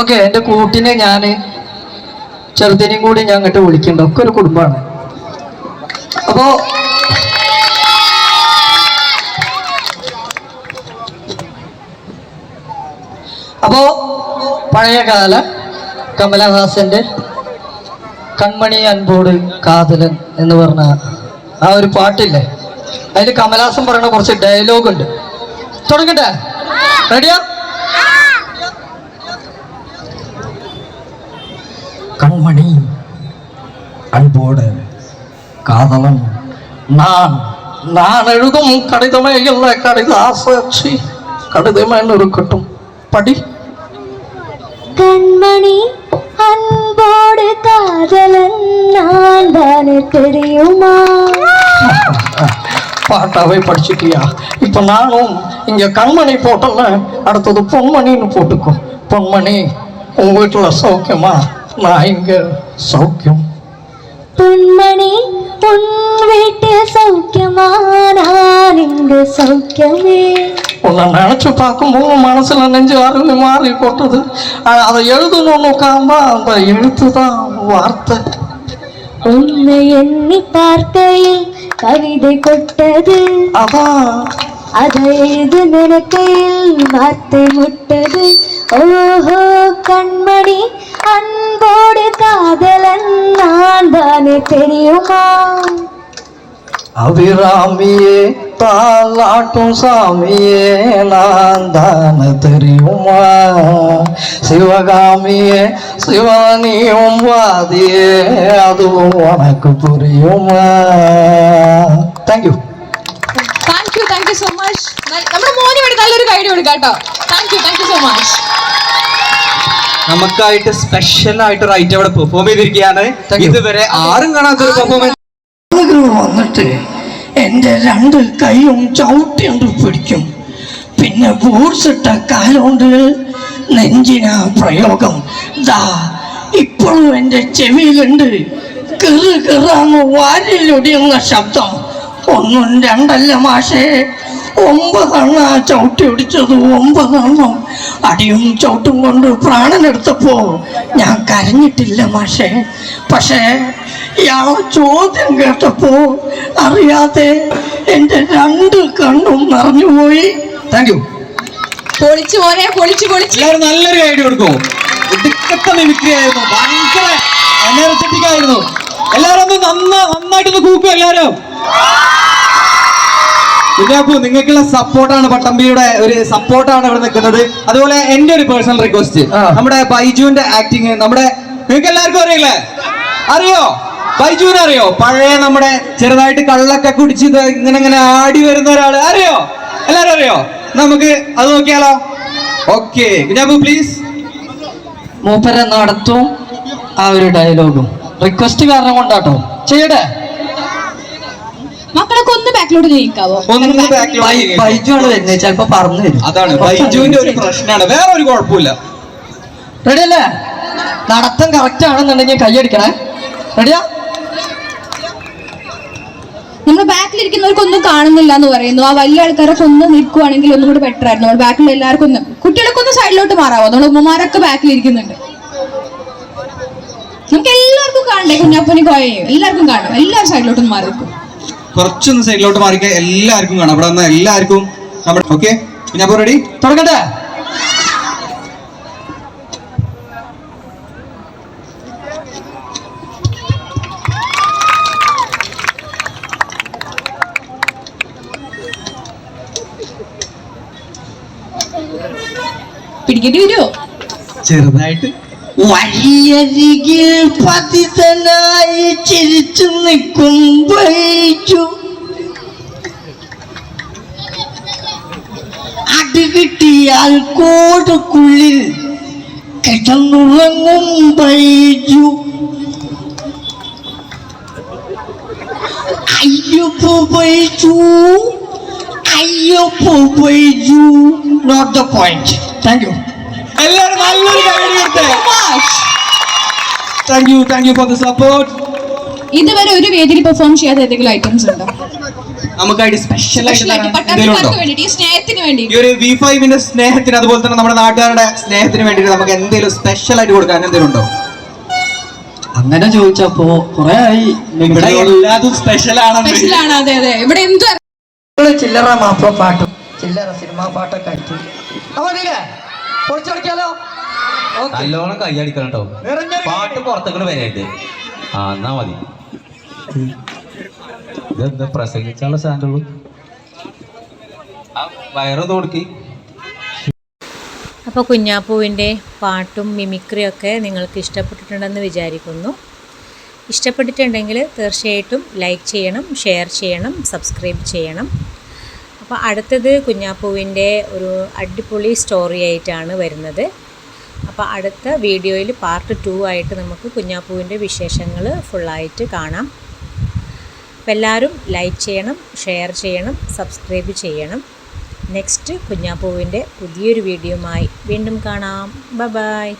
Okay എന്റെ കൂട്ടിനെ ഞാൻ ചെറുതിനെയും കൂടി ഞാൻ അങ്ങോട്ട് വിളിക്കുന്നുണ്ട്. ഒക്കെ ഒരു കുടുംബമാണ്. അപ്പോ അപ്പോ പഴയകാല കമലഹാസന്റെ കൺമണി അൻപോട് കാതലൻ എന്ന് പറഞ്ഞ ആ ഒരു പാട്ടില്ലേ? അതിൽ കമലഹാസൻ പറയുന്ന കുറച്ച് ഡയലോഗ് ഉണ്ട്. തുടങ്ങട്ടെ? റെഡിയാ கண்மணி. அன்போடு காதலன். நான் நான் எழுதும் கடிதமே இல்லை கடித ஆசாட்சி கடிதமேன்னு இருக்கட்டும். படி. கண்மணி அன்போடு காதலன் நான் தானே தெரியுமா? பாட்டாவே படிச்சிட்டியா? இப்போ நானும் இங்க கண்மணி போட்டல அடுத்தது பொன்மணின்னு போட்டுக்கோ. பொன்மணி உங்க வீட்டுல சௌக்கியமா? இங்க சௌக்கியம் பொன்மணி உன் வீட்டில் சௌக்கியமா நான் இங்கு சௌக்கியமே உன்னை நினைச்சு பார்க்கும்போது மனசுல நெஞ்சு அருவி மாறி கொட்டுது அதை எழுதணும்னு உட்கார்ந்தா அந்த எழுத்து தான் வார்த்தை உன்னை எண்ணி பார்க்கையில் கவிதை கொட்டது அதான் அதை எழுது நினைக்கையில் வார்த்தை முட்டது ஓஹோ கண்மணி நான் தானே தெரியுமா அபிராமியே தாலாட்டும் சாமியே நான் தானே தெரியுமா சிவகாமியே சிவனியும் வாதியே அதுவும் உனக்கு புரியுமா thank you thank you thank you so much നമ്മുടെ മോന് വേണ്ടി നല്ലൊരു ഗൈഡ് കൊടുക്കാം കേട്ടോ thank you thank you so much നമുക്കായിട്ട് special ആയിട്ട് ഒരു ഐറ്റം ഇവിടെ പെർഫോം ചെയ്തിരിക്കുകയാണ്. ഇതുവരെ ആരും കാണാത്തൊരു പെർഫോമൻസ് വന്നിട്ട് എന്റെ രണ്ട് കൈയും ചവിട്ടിയുണ്ട് പിടിക്കും. പിന്നെ ബൂട്ട്സ് ഇട്ട കാലുകൊണ്ട് നെഞ്ചിന പ്രയോഗം. ദാ ഇപ്പോഴും എന്റെ ചെവിയിലുണ്ട് കിറു കിറാന്ന് വാരിലൊടിയുന്ന ശബ്ദം. ഒന്നും രണ്ടല്ല മാഷേ. ഒമ്പതെണ്ണ ചവിട്ടി ഒടിച്ചത് ഒമ്പതെണ്ണം അടിയും ചവിട്ടും കൊണ്ട് പ്രാണനെടുത്തപ്പോ ഞാൻ കരഞ്ഞിട്ടില്ല മാഷേ. പക്ഷേ ഇയാളെ ചോദ്യം കേട്ടപ്പോ അറിയാതെ എന്റെ രണ്ട് കണ്ണും നിറഞ്ഞുപോയി താങ്ക് യു പൊളിച്ചു പോലെ പൊളിച്ചു പൊളിച്ചു. എല്ലാവരും നല്ലൊരു ഐഡിയ കൊടുക്കും. ഒടുക്കത്തെ മിമിക്രി ആയിരുന്നു ഭയങ്കര എനർജറ്റിക് ആയിരുന്നു. എല്ലാവരും ഒന്ന് നന്ന നന്നായിട്ടൊന്ന് കൂക്കും എല്ലാവരും. പിന്നെ അപ്പൊ നിങ്ങൾക്കുള്ള സപ്പോർട്ടാണ് പട്ടമ്പിയുടെ ഒരു സപ്പോർട്ടാണ് ഇവിടെ നിൽക്കുന്നത്. അതുപോലെ എന്റെ ഒരു പേഴ്സണൽ റിക്വസ്റ്റ് നമ്മുടെ ബൈജുവിന്റെ ആക്ടിങ് നമ്മുടെ നിങ്ങൾക്ക് എല്ലാവർക്കും അറിയില്ലേ? അറിയോ? ബൈജുവിനെ അറിയോ? പഴയ നമ്മുടെ ചെറുതായിട്ട് കള്ളൊക്കെ കുടിച്ച് ഇങ്ങനെ ഇങ്ങനെ ആടി വരുന്ന ഒരാൾ. അറിയോ? എല്ലാരും അറിയോ? നമുക്ക് അത് നോക്കിയാലോ? ഓക്കെ കുഞ്ഞാപ്പു പ്ലീസ് മൂപ്പരെ നടത്തും ആ ഒരു ഡയലോഗും റിക്വസ്റ്റ് കാരണം കൊണ്ടാട്ടോ. ചെയ്യട്ടെ? മക്കളൊക്കെ ഒന്ന് ബാക്കിലോട്ട് നീക്കാവോ ഒന്ന് ബാക്കിലോട്ട് ബൈജു ആണ് വരുന്നത് ചിലപ്പോ പറഞ്ഞു വരും. അതാണ്. ബൈജുവിന്റെ ഒരു പ്രശ്നമാണ്. വേറെ ഒരു കുഴപ്പമില്ല. റെഡി അല്ലേ നടത്തം കറക്റ്റ് ആണെന്നുണ്ടെങ്കിൽ കൈയടിക്കണേ റെഡിയാ? നമ്മുടെ ബാക്കിലിരിക്കുന്നവർക്കൊന്നും കാണുന്നില്ല എന്ന് പറയുന്നു. ആ വലിയ ആൾക്കാരൊക്കെ ഒന്ന് നിൽക്കുവാണെങ്കിൽ ഒന്നും കൂടി ബെറ്റർ ആയിരുന്നു. നമ്മുടെ ബാക്കിൽ എല്ലാവർക്കും ഒന്ന് കുട്ടികളൊക്കെ ഒന്ന് സൈഡിലോട്ട് മാറാവോ? നമ്മുടെ ഉമ്മമാരൊക്കെ ബാക്കിലിരിക്കുന്നുണ്ട് നമുക്ക് എല്ലാവർക്കും കാണണ്ടേ? കുഞ്ഞാപ്പനി കോയയും എല്ലാവർക്കും കാണും എല്ലാവരും സൈഡിലോട്ടൊന്ന് മാറി നിൽക്കും. കുറച്ചൊന്ന് സൈഡിലോട്ട് മാറിക്ക. എല്ലാവർക്കും കാണാം. അവിടെ വന്ന എല്ലാവർക്കും നമ്മുടെ ഓക്കെ. പിന്നെ അപ്പോൾ റെഡി തുടങ്ങട്ടെ. പിടിക്കേണ്ടി വരുമോ ചെറുതായിട്ട് വഴിയരികിൽ പതിതനായി ചിരിച്ചു നിൽക്കും ബൈജു അടി കിട്ടിയാൽ കോടുക്കുള്ളിൽ കിടന്നുറങ്ങും ബൈജു അയ്യോ ബൈജു അയ്യോ Baiju not the point thank you എല്ലാവരും നല്ലൊരു കൈയടി കൊടുത്തേ thank you thank you for the support ഇതുവരെ ഒരു വേദിയിൽ പെർഫോം ചെയ്യാത്ത ഏതെങ്കിലും ഐറ്റംസ് ഉണ്ടോ? നമുക്കായിട്ട് സ്പെഷ്യൽ എന്തെങ്കിലും ഈ സ്നേഹത്തിന് ഈ ഒരു വി ഫൈവിന്റെ സ്നേഹത്തിന് അതുപോലെ തന്നെ നമ്മുടെ നാട്ടുകാരുടെ സ്നേഹത്തിന് വേണ്ടിയിട്ട് നമുക്ക് എന്തെങ്കിലും സ്പെഷ്യൽ ആയിട്ട് കൊടുക്കാൻ എന്തെങ്കിലും ഉണ്ടോ? അങ്ങനെ ചോദിച്ചപ്പോ കുറെ ആയി. ഇവിടെ എല്ലാതും സ്പെഷ്യൽ ആണ് അതെ അതെ. ഇവിടെ എന്ത് ചില്ലറ മാപ്പിള പാട്ടും ചില്ലറ സിനിമാ പാട്ടൊക്കെ ആയിട്ട് നല്ലോണം കൈയടിക്കണം കേട്ടോ. പാട്ട് പുറത്തേക്കണ് വരരുത് ആ എന്നാ മതി. ഇതെന്താ പ്രസംഗിച്ചാലുള്ള സാധനമുള്ളൂ? ആ വയറൊന്ന് കൊടുക്കി അപ്പോൾ കുഞ്ഞാപ്പൂവിന്റെ പാട്ടും മിമിക്രിയൊക്കെ നിങ്ങൾക്ക് ഇഷ്ടപ്പെട്ടിട്ടുണ്ടെന്ന് വിചാരിക്കുന്നു. ഇഷ്ടപ്പെട്ടിട്ടുണ്ടെങ്കിൽ തീർച്ചയായിട്ടും ലൈക്ക് ചെയ്യണം ഷെയർ ചെയ്യണം സബ്സ്ക്രൈബ് ചെയ്യണം. അപ്പോൾ അടുത്തത് കുഞ്ഞാപ്പൂവിന്റെ ഒരു അടിപൊളി സ്റ്റോറി ആയിട്ടാണ് വരുന്നത്. അപ്പോൾ അടുത്ത വീഡിയോയിൽ പാർട്ട് ടു ആയിട്ട് നമുക്ക് കുഞ്ഞാപ്പൂവിന്റെ വിശേഷങ്ങൾ ഫുള്ളായിട്ട് കാണാം. അപ്പോൾ എല്ലാവരും ലൈക്ക് ചെയ്യണം ഷെയർ ചെയ്യണം സബ്സ്ക്രൈബ് ചെയ്യണം. നെക്സ്റ്റ് കുഞ്ഞാപ്പൂവിന്റെ പുതിയൊരു വീഡിയോയുമായി വീണ്ടും കാണാം. ബ ബായ്